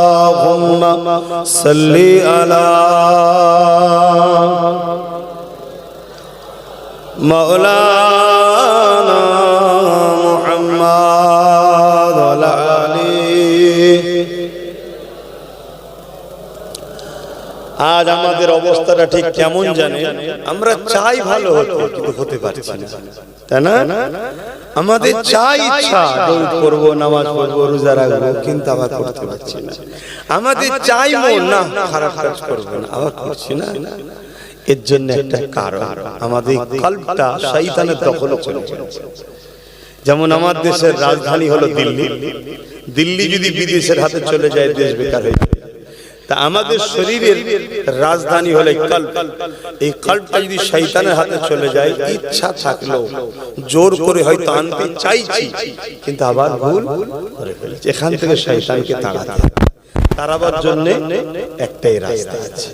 اللهم صل على مولانا محمد وعلى آله আজ আমাদের অবস্থাটা ঠিক কেমন জানে আমরা চাই ভালো হতে কিন্তু হতে পারছি না তাই না আমাদের চাই ইচ্ছা দৌড় করব নামাজ পড়ব রোজা রাখব কিন্তু আবার করতে পারছি না। আমাদের চাই মন না খারাপ কাজ করব না আবার করছি না। এর জন্য একটা কারণ আমাদের কল্পটা শয়তানের দখলে চলে যেমন আমার দেশের রাজধানী হলো দিল্লি। দিল্লি। যদি বিদেশের হাতে চলে যায় দেশ বেকার হয়ে যাবে তা আমাদের শরীরের রাজধানী হলে কল্প। এই কল্পটা যদি শৈতানের হাতে চলে যায় ইচ্ছা থাকলেও জোর করে হয়তো আনতে চাইছি কিন্তু আবার ভুল করে ফেলেছি। এখান থেকে শৈতানকে তাড়াতে। তাড়াবার জন্য একটাই রাস্তা আছে।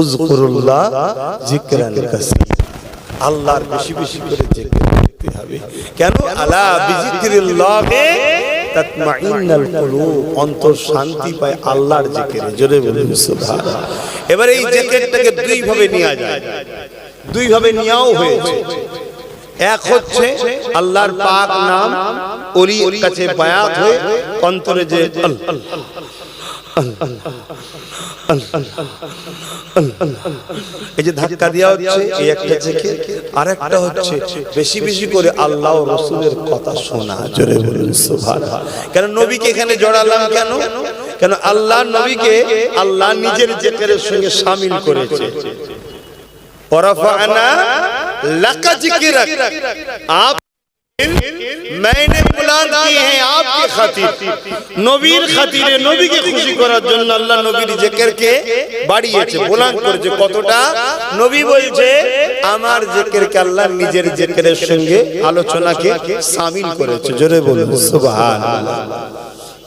উজকুরুল্লাহ জিকরান কাসীরা আল্লাহর বেশি বেশি করে জিকির করতে হবে। কেন? আলা বিজিকিরিল্লাহে অন্তর শান্তি পায় আল্লাহর জিকিরে। জোরে বলুন এবারে এই জিকিরটাকে দুই ভাবে নেওয়া যায়। দুই ভাবে নেওয়াও হয়েছে। এক হচ্ছে আল্লাহর পাক নাম ওলি কাছে বায়াত হয়ে অন্তরে যে আল্লাহ এই যে ধাক্কা দেওয়া হচ্ছে, এই একটা থেকে আরেকটা হচ্ছে, বেশি বেশি করে আল্লাহ রসুলের কথা শোনা। জোরে বলুন কেন নবীকে এখানে জড়ালাম কেন? কেন আল্লাহ নবীকে আল্লাহ নিজের জেকেরের সঙ্গে শামিল করেছে। ওরাফানা লাকা আপ मैंने बुलंद किए हैं आपके खातिर নবীর খাতিরে নবীকে খুশি করার জন্য আল্লাহ নবীর জিকিরকে বাড়িয়েছে বুলন্দ করেছে কতটা নবী বলছে আমার জিকিরকে আল্লাহ নিজের জিকিরের সঙ্গে আলোচনাকে শামিল করেছে জোরে বলুন সুবহানাল্লাহ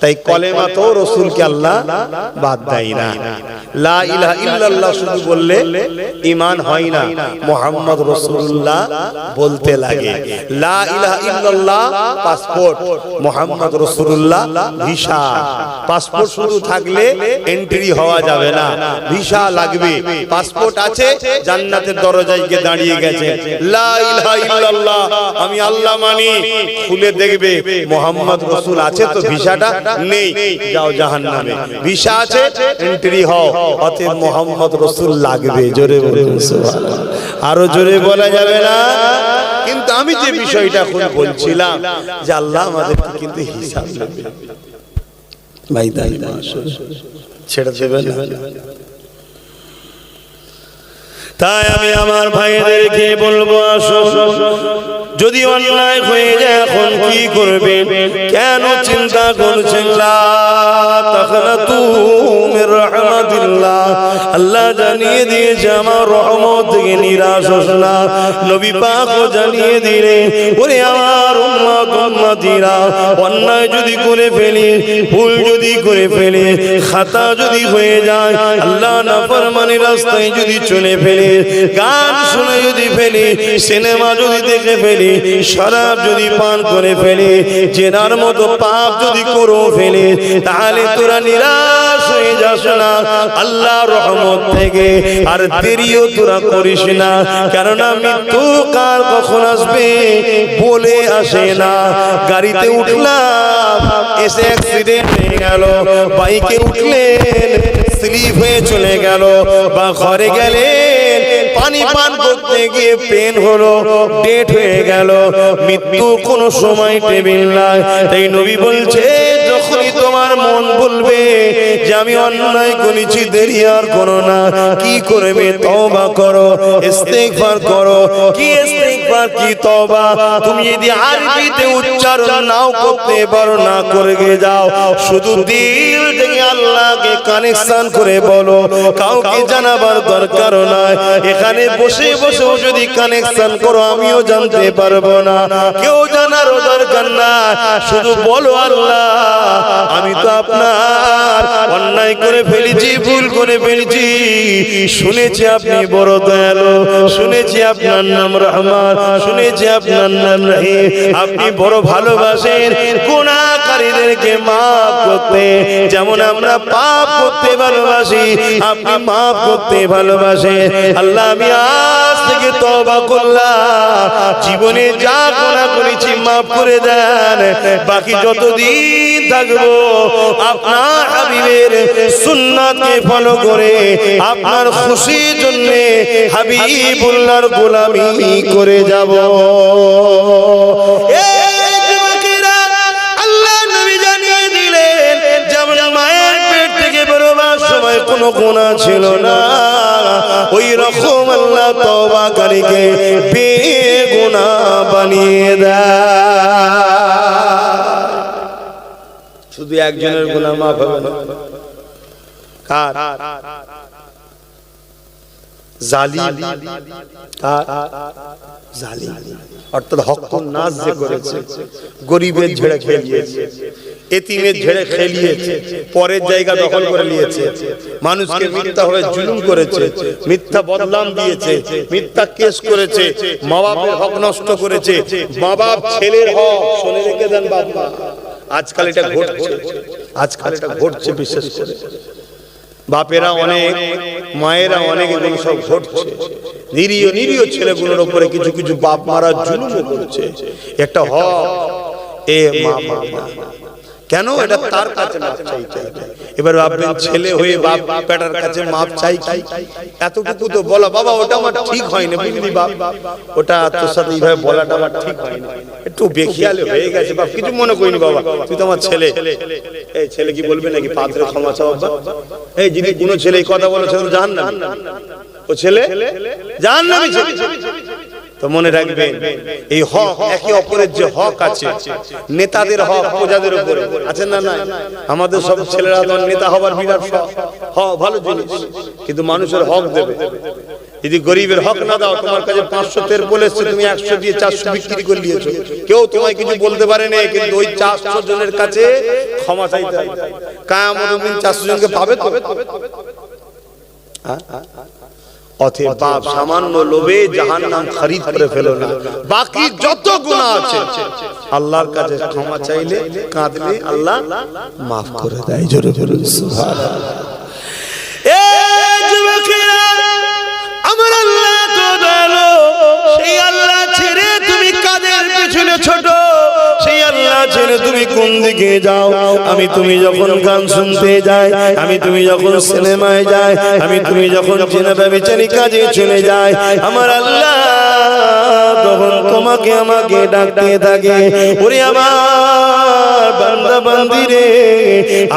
তাই কলেমা তো রসুলকে আল্লাহ বাদ দেয় না লা ইলাহা ইল্লাল্লাহ শুধু হয় না। মুহাম্মদ রাসূলুল্লাহ বলতে লাগে। লা ইলাহা ভিসা। এন্ট্রি হওয়া যাবে না। ভিসা লাগবে। পাসপোর্ট আছে, জান্নাতের দরজায় গিয়ে দাঁড়িয়ে গেছে। লা ইলাহা ইল্লাল্লাহ, আমি আল্লাহ মানি। খুলে দেখবে মুহাম্মদ রাসূল আছে তো ভিসাটা নেই। যাও জাহান্নামে। ভিসা আছে, এন্ট্রি হও। অতএব মোহাম্মদ রসুল লাগবে জোরে বলুন আরও জোরে বলা যাবে না? কিন্তু আমি যে বিষয়টা এখন বলছিলাম যে আল্লাহ আমাদেরকে কিন্তু হিসাব নেবে ভাই তাই ছেড়ে দেবেন তাই আমি আমার ভাইদেরকে বলব আসো যদি অন্যায় হয়ে যায়, এখন কি করবে? কেন চিন্তা করছেন? আল্লাহ জানিয়ে দিয়েছে, আমার রহমত থেকে নিরাশ হোস না। নবী পাকও জানিয়ে দিলেন ওরে আমার উম্মত, উম্মতিরা, অন্যায় যদি করে ফেলি, ভুল যদি করে ফেলি, খাতা যদি হয়ে যায়, আল্লাহ নাফরমানি রাস্তায় যদি চলে ফেলি, গান শুনে যদি ফেলি, সিনেমা যদি দেখে ফেলি শরাব যদি পান করে ফেলি, জেনার মতো পাপ যদি করে ফেলি, তাহলে তোরা নিরাশ হয়ে যাস না। আল্লাহ রহমত থেকে আর দেরিও তোরা করিস না, কেননা মৃত্যু কার কখন আসবে বলে আসে না। গাড়িতে উঠলাম, এসে অ্যাক্সিডেন্ট হয়ে গেল, বাইকে উঠলেন স্লিপ হয়ে চলে গেল। বা ঘরে গেলে পানি পান করতে গিয়ে পেন হলো, ডেট হয়ে গেল। মৃত্যু কোনো সময় টেবিল নাই। তাই নবী বলছে তোমার মন বলবে যে আমি অন্যায় করেছি, দেরি আর করো না। কি করবে? তওবা করো, ইস্তেগফার করো। কি ইস্তেগফার, কি তওবা? তুমি যদি আরবিতে উচ্চারণ নাও করতে পারো, না করে যাও। শুধু দিল থেকে আল্লাহকে কানেকশন করে বলো। কাউকে জানাবার দরকার নাই। এখানে বসে বসেও যদি কানেকশন করো, আমিও জানতে পারব না। কেউ জানারও দরকার না শুধু বলো আল্লাহ, আমি আপনার। অন্যায় করে ফেলেছি, ভুল করে ফেলেছি। শুনেছি আপনি বড় শুনেছি আপনার নাম রহমান, শুনেছি আপনার নাম আপনি বড় ভালোবাসেন মাফ করতে। যেমন আমরা পাপ করতে ভালোবাসি, আপনি মাফ করতে ভালোবাসে আল্লাহ, আমি আজ থেকে তবা করলাম। জীবনে যা করা করেছি মাফ করে দেন। বাকি যতদিন থাকব, আপনার হাবিবের সুন্নাতকে ফলো করে, আপনার খুশির জন্য হাবিবুল্লাহর গোলামি করে যাব। এই কোনো গুণা ছিল না। ওই রকম আল্লাহ তবাকারীকে বেগুনা বানিয়ে দেয়। শুধু একজনের গুণা মাফ হবে না। কার? গরিবের ঝেড়ে এতিমের ঝেড়ে পরের জায়গা দখল করে নিয়েছে, মানুষকে জুলুম মিথ্যা দিয়েছে, মিথ্যা কেস করেছে মা হক নষ্ট করেছে আজকাল এটা ঘটছে। আজকাল এটা ঘটছে বিশেষ করে। বাপেরা অনেক মায়েরা অনেক এগুলো সব ঘটছে। নিরীহ নিরীহ ছেলেগুলোর উপরে কিছু কিছু বাপ মারা জুলুম করছে। একটা হক। এ মা মা। মা। কেন? এটা তার কাছে মাপ চাই। এবার ভাববেন ছেলে হয়ে বাপ বেটার কাছে মাপ চাই চাই এতটুকু তো বলা বাবা ওটা আমার ঠিক হয়নি বুঝলি বাপ? ওটা তোর সাথে এইভাবে বলাটা আমার ঠিক হয়নি। একটু বেখিয়ালে হয়ে গেছে বাপ কিছু মনে করিনি বাবা। তুই তো আমার ছেলে। এই ছেলে কি বলবে নাকি পাত্রে ক্ষমা চাও বাবা এই যদি কোনো ছেলে এই কথা বলে সেটা জান না ও ছেলে? জান না তো মনে রাখবেন এই হক একে অপরের যে হক আছে নেতাদের হক প্রজাদের উপরে। আছে না না আমাদের সব ছেলেরা নেতা হবার বিরাট হক ভালো জিনিস কিন্তু মানুষের হক দেবে। যদি গরিবের হক না দাও তোমার কাছে পাঁচশো তের বলে এসছে, তুমি একশো দিয়ে চারশো বিক্রি করে নিয়েছো কেউ তোমায় কিছু বলতে পারে না কিন্তু ওই চারশো জনের কাছে ক্ষমা চাইতে হবে। কায়ামত দিন চারশো জনকে পাবে তো? অথে বাপ সামান্য লোভে জাহান্নাম খরিদ করে ফেলো না। বাকি যত গুনাহ আছে আল্লাহর কাছে ক্ষমা চাইলে কাঁদলে আল্লাহ মাফ করে দেয়। জোরে বলুন সুবহানাল্লাহ। সেই আল্লাহ ছেড়ে তুমি কাদের পেছনে ছোট? সেই আল্লাহ ছেড়ে তুমি কোন দিকে যাও? আমি তুমি যখন গান শুনতে যাই, আমি তুমি যখন সিনেমায় যাই, আমি তুমি যখন চেনা ব্যবচারী কাজে চলে যাই, আমার আল্লাহ তখন তোমাকে আমাকে ডাকতে থাকে। ওরে আমার বান্দা বান্দি রে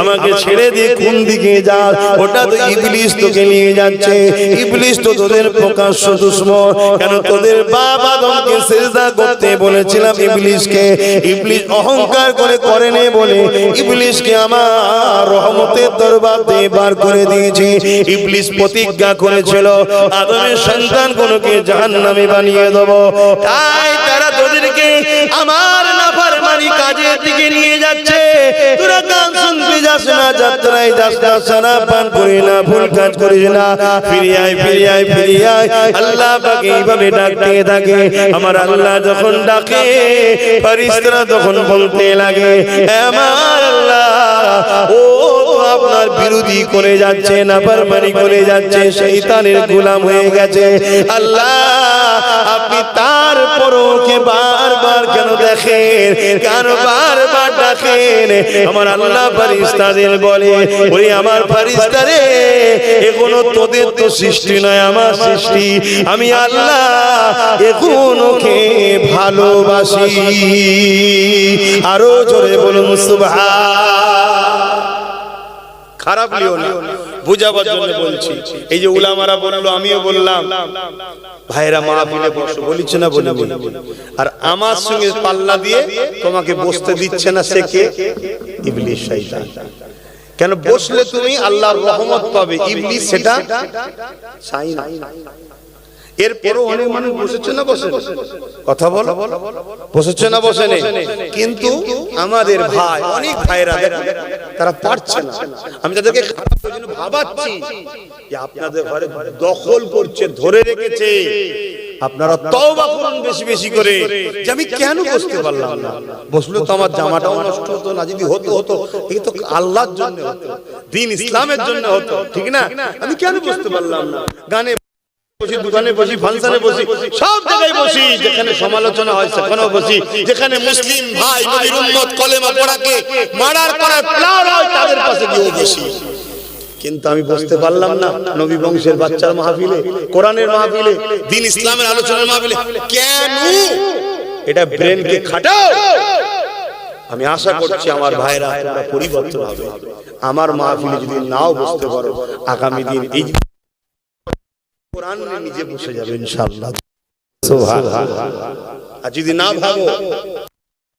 আমাকে ছেড়ে দিয়ে কোন দিকে যা ওটা তো ইবলিস তোকে নিয়ে যাচ্ছে। ইবলিস তো তোদের প্রকাশ্য দুশ্মন। কেন তোদের বাবা আদমকে সেজদা করতে বলেছিলাম ইবলিসকে। ইবলিস অহংকার করে করেনি বলে ইবলিসকে আমার রহমতের দরবারে বার করে দিয়েছি। ইবলিস প্রতিজ্ঞা করেছিল আদমের সন্তান কোনকে জাহান্নামে বানিয়ে দেব। তাই তারা তোদেরকে আমার দিকে নিয়ে যাচ্ছে। তোরা গান শুনতে যাস না, যাত্রায় যাস না সারা পান করি না, ভুল কাজ করিস না। ফিরে আয় ফিরে আয় ফিরে আয় আল্লাহ এইভাবে ডাকতে থাকে। আমার আল্লাহ যখন ডাকে তখন বলতে লাগে আমার আল্লাহ, ও আপনার বিরোধী করে যাচ্ছে নাফরমানি করে যাচ্ছে, শয়তানের গোলাম হয়ে গেছে। আল্লাহ আপনি তারপরও ওকে বারবার কেন দেখেন কেন বারবার ডাকেন আমার আল্লাহ ফারিস্তাদের বলে ওই আমার ফারিস্তারে এখনও তোদের তো সৃষ্টি নয়, আমার সৃষ্টি। আমি আল্লাহ এখন ওকে ভালোবাসি। আরও জোরে বলুন, সুবহান। খারাপ লিও না। বুঝাবার জন্য বলছি। এই যে উলামারা বলল, আমিও বললাম। ভাইরা মা বলে বসো, বলিছে না বলে বলি আর আমার সঙ্গে পাল্লা দিয়ে তোমাকে বসতে দিচ্ছে না সে কে? শয়তান। কেন বসলে তুমি আল্লাহর রহমত পাবে? ইবলিশ সেটা চাই না এরপরও অনেক মানুষ বসেছে না বসে কথা বলো। বসেছে না বসে কিন্তু আমাদের ভাই অনেক ভাইরা তারা পারছে না। আমি তাদেরকে ভাবাচ্ছি যে আপনাদের ঘরে দখল করছে ধরে রেখেছে। আপনারা তওবা করুন বেশি বেশি করে যে আমি কেন বসতে পারলাম না? বসলে তো আমার জামাটাও নষ্ট হতো না যদি হতো হতো এই তো আল্লাহর জন্য হতো। দিন ইসলামের জন্য হতো ঠিক না? আমি কেন বসতে পারলাম না? গানে ভাই কলেমা পড়াকে কিন্তু আমি বুঝতে পারলাম না, নবী বংশের বাচ্চার মাহফিলে, কোরআনের মাহফিলে, দিন ইসলামের আলোচনার মাহফিলে কেন? এটা ব্রেনকে খাটাও। আমি আশা করছি আমার ভাইরা পরিবর্তন হবে। আমার মাহফিলে যদি নাও বুঝতে পারো, আগামী দিন এই কোরআন নিজে বসে যাবে ইনশাআল্লাহ। আর যদি না ভাবো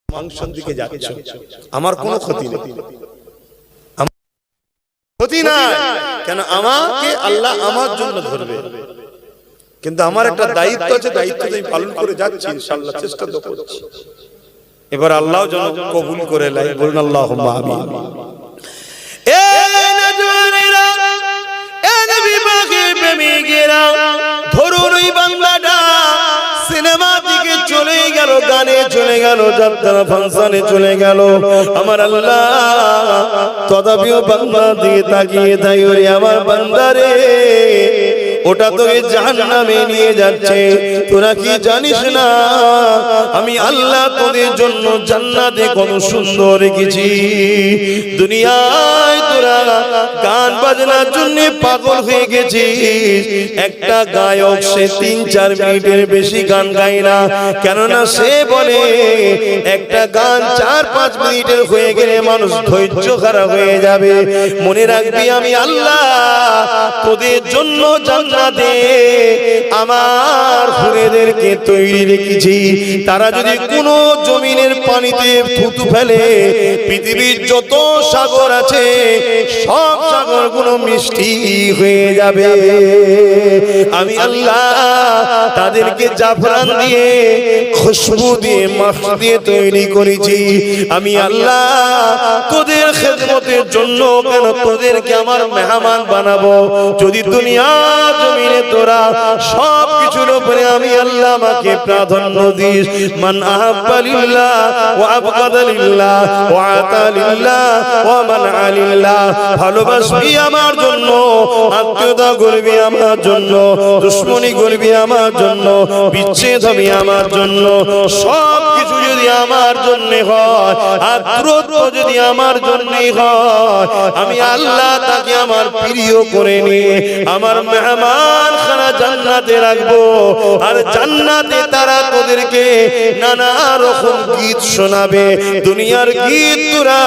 মাংসের দিকে যাচ্ছ। আমার কোনো ক্ষতি নেই। ক্ষতি নাই। কেন আমাকে আল্লাহ আমার জন্য ধরবে। কিন্তু আমার একটা দায়িত্ব আছে দায়িত্ব আমি পালন করে যাচ্ছি ইনশাআল্লাহ চেষ্টা তো করছি। এবার আল্লাহ যেন কবুল করে লাই বলুন আল্লাহ আমিন। গানে চলে গেল যাত্রা ফাংশনে চলে গেল। আমার আল্লাহ তথাপিও বাংলা দিয়ে তাকিয়ে তাই ওরে আমার বান্দারে ওটা তোকে জাহান্নামে নিয়ে যাচ্ছে। তোরা কি জানিস না? আমি আল্লাহ তোদের জন্য জান্নাতে কত সুন্দর রেখেছি। দুনিয়ায় তোরা গান বাজনার জন্য পাগল হয়ে গেছিস। একটা গায়ক সে তিন চার মিনিটের বেশি গান গায় না। কেননা সে বলে একটা গান চার পাঁচ মিনিটের হয়ে গেলে মানুষ ধৈর্য খারাপ হয়ে যাবে। মনে রাখবি আমি আল্লাহ তোদের জন্য জান্নাতে আমার হুরেদেরকে তৈরি রেখেছি। তারা যদি কোনো জমিনের পানিতে থুতু ফেলে, পৃথিবীর যত সাগর আছে, সব সাগরগুলো মিষ্টি হয়ে যাবে। আমি আল্লাহ তাদেরকে জাফরান দিয়ে, খুশবু দিয়ে মাখ দিয়ে তৈরি করেছি। আমি আল্লাহ তোদের খেদমতের জন্য কেন তোদেরকে আমার মেহমান বানাবো? যদি দুনিয়া জমিনে তোরা সব কিছুর উপরে আমি আল্লাহ আমাকে প্রাধান্য দিস। মান আহাব্বালিল্লাহ ওয়া আবগাদালিল্লাহ ওয়া আতালিল্লাহ ওয়া মানআলিল্লাহ ভালোবাসবি আমার জন্য, আত্মীয়তা করবি আমার জন্য, দুশ্মনী করবি আমার জন্য, বিচ্ছেদ হবে আমার জন্য। সব কিছু যদি আমার জন্য হয় আর যদি আমার জন্যই হয়, আমি আল্লাহ তাকে আমার প্রিয় করে নিয়ে আমার মেহমান زمان خلق জান্নাতে রাখব। আর জান্নাতে তারা তোদেরকে নানা রকম গীত শোনাবে। দুনিয়ার গীত তোরা,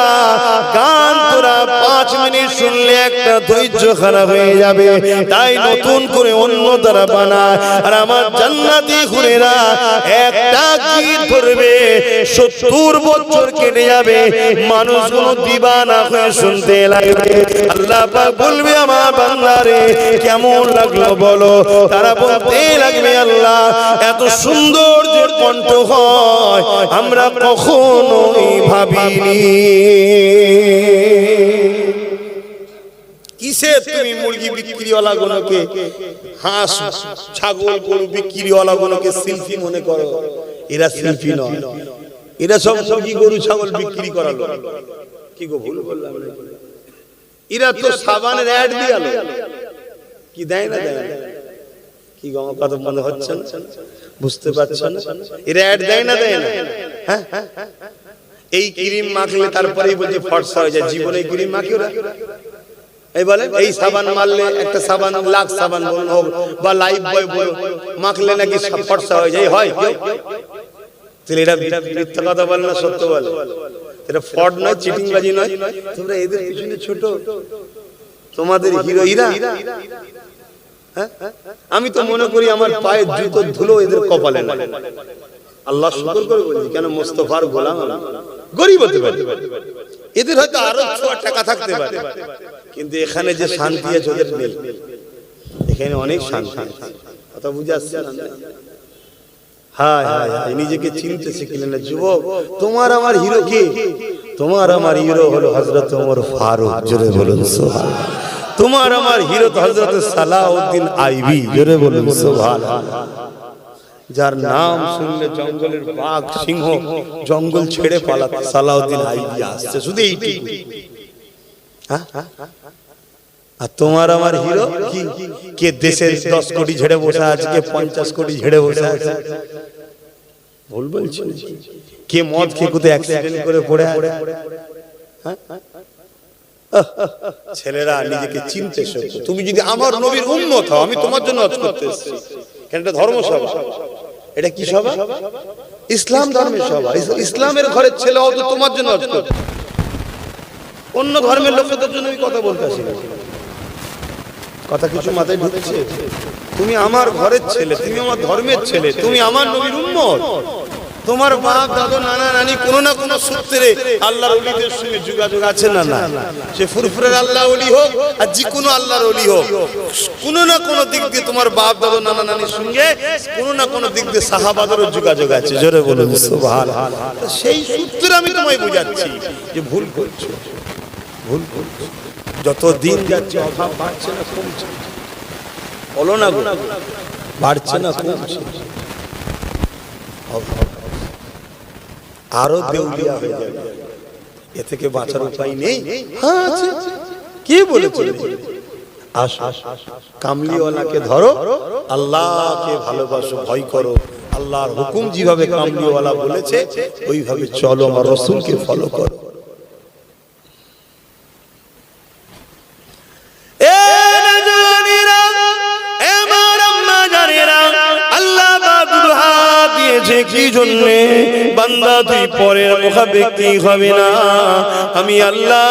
গান তোরা, পাঁচ মিনিট শুনলে একটা ধৈর্য খারাপ হয়ে যাবে। তাই নতুন করে অন্য তারা বানায়। আর আমার জান্নাতি ঘুরেরা একটা গীত ধরবে, সত্তর বছর কেটে যাবে। মানুষগুলো দিবানা হয়ে শুনতে লাগবে। আল্লাহ বলবে, আমার বাংলারে কেমন লাগল বলো? তারা বলতে লাগবে আল্লাহ, এত সুন্দর যে কণ্ঠ হয়, আমরা কখনোই ভাবিনি। কিসে মুরগি হাঁস, ছাগল, গরু মনে করো? এরা এরা গরু, ছাগল বিক্রি কি এরা তো সাবানের অ্যাড দেয় না দেয়? কি গো আমার কথা মনে হচ্ছে না? বুঝতে পারছেন? এরা অ্যাড দেয় না দেয় না? হ্যাঁ এই ক্রিম মাখলে তারপরেই বলছে ফর্সা হয়ে যায়। জীবনে ক্রিম মাখি ওরা। এই বলে এই সাবান মারলে একটা সাবান লাখ সাবান বলুন হোক বা লাইফ বয় বলুন মাখলে নাকি ফর্সা হয়ে যায়? হয় তাহলে এটা মিথ্যা কথা বলে না সত্য বলে? এটা ফ্রড নয় চিটিংবাজি নয়? তোমরা এদের পিছনে ছোট। তোমাদের হিরো হীরা হ্যাঁ? আমি তো মনে করি আমার পায়ের জুতো ধুলো এদের কপালে না আল্লাহ শুকর করে বলছি, কেন মোস্তফার গোলাম গরিব হতে পারে। এদের হয়তো আরও ছোয়া টাকা থাকতে পারে। কিন্তু এখানে যে শান্তি আছে, ওদের নেই। এখানে অনেক শান্তি কথা বুঝে আসছে না হায় হায় হায়, নিজেকে চিনতে শিখলেন না। যুবক, তোমার আমার হিরো কে? তোমার আমার হিরো হলো হজরত ওমর ফারুক। জোরে বলুন তোমার আমার হিরো তো হজরত সালাউদ্দিন আইবি। জোরে বলুন সোহান যার নাম শুনলে জঙ্গলের বাঘ সিংহ জঙ্গল ছেড়ে পালাতে সালাউদ্দিন আইবি আসছে শুধু এইটুকু হ্যাঁ? আর তোমার আমার হিরো কি? কে দেশের দশ কোটি ঝেড়ে বসে আছে কে পঞ্চাশ কোটি ঝেড়ে বসে আছে। ভুল বলছি। কে মদ খেয়ে কোথায় অ্যাক্সিডেন্ট করে পড়ে আছে। হ্যাঁ? ছেলেরা নিজেকে চিনতে শেখো। তুমি যদি আমার নবীর উন্মত হও আমি তোমার জন্য হজ করতে এসেছি এটা ধর্মসভা এটা কি সভা? ইসলাম ধর্মের সভা। ইসলামের ঘরের ছেলে হও তো তোমার জন্য হজ করতে অন্য ধর্মের লোকেদের জন্য আমি কথা বলতেছি না। কথা কিছু মাথায় ঢুকছে? তুমি আমার ঘরের ছেলে তুমি আমার ধর্মের ছেলে তুমি আমার নবীর উম্মত। তোমার বাপ, দাদু, নানা, নানি কোনো না কোনো সূত্রে আল্লাহর ওলিদের সঙ্গে যোগাযোগ আছে না না সে ফুরফুরের আল্লাহ ওলি হোক আর যে কোনো আল্লাহর ওলি হোক, কোনো না কোনো দিক দিয়ে তোমার বাপ, দাদু, নানা, নানির সঙ্গে কোনো না কোনো দিক দিয়ে সাহাবাদেরও যোগাযোগ আছে। জোরে বলুন সেই সূত্রে আমি তোমায় বুঝাচ্ছি যে ভুল করছ ভুল করছ। যত দিন যাচ্ছে অভাব বাড়ছে না কমছে। বলো না বাড়ছে না কমছে। অভাব। আরও দেউলিয়া হয়ে যাবে। এ থেকে বাঁচার উপায় নেই। কি আছে। কে বলেছে? কামলিওয়ালাকে ধরো। আল্লাহকে ভালোবাসো, ভয় করো। আল্লাহর হুকুম যেভাবে কামলিওয়ালা বলেছে, ওইভাবে চলো আমার রসুলকে ফলো করো। কি জন্যে, বান্দা, তুই পরের মুখাপেক্ষি হবে না। আমি আল্লাহ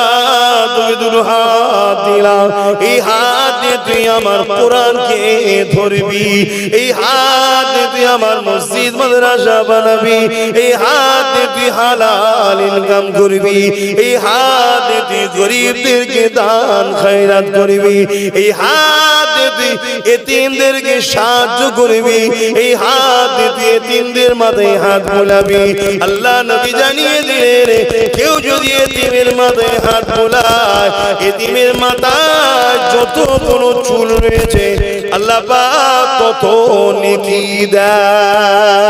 তোকে দুটো হাত দিলাম। এই হাত দিয়ে তুই আমার কোরআনকে ধরবি। এই হাত দিয়ে তুই আমার মসজিদ, মাদ্রাসা বানাবি। এই হাত দিয়ে তুই হালাল ইনকাম করবি। এই হাত দিয়ে তুই গরিবদেরকে দান খায়রাত করবি। এই হাত এতিমদেরকে সাহায্য করবি, এই হাত দিয়ে এতিমদের মাথায় হাত বোলাবি। আল্লাহ নবী জানিয়ে দিলেন, কেউ যদি এতিমের মাথায় হাত বোলায়, এতিমের মাথায় যত কোনো চুল রয়েছে, আল্লাহ পাক তত নেকি দেয়।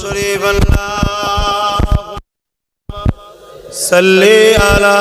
درود شریف اللہ صلی علی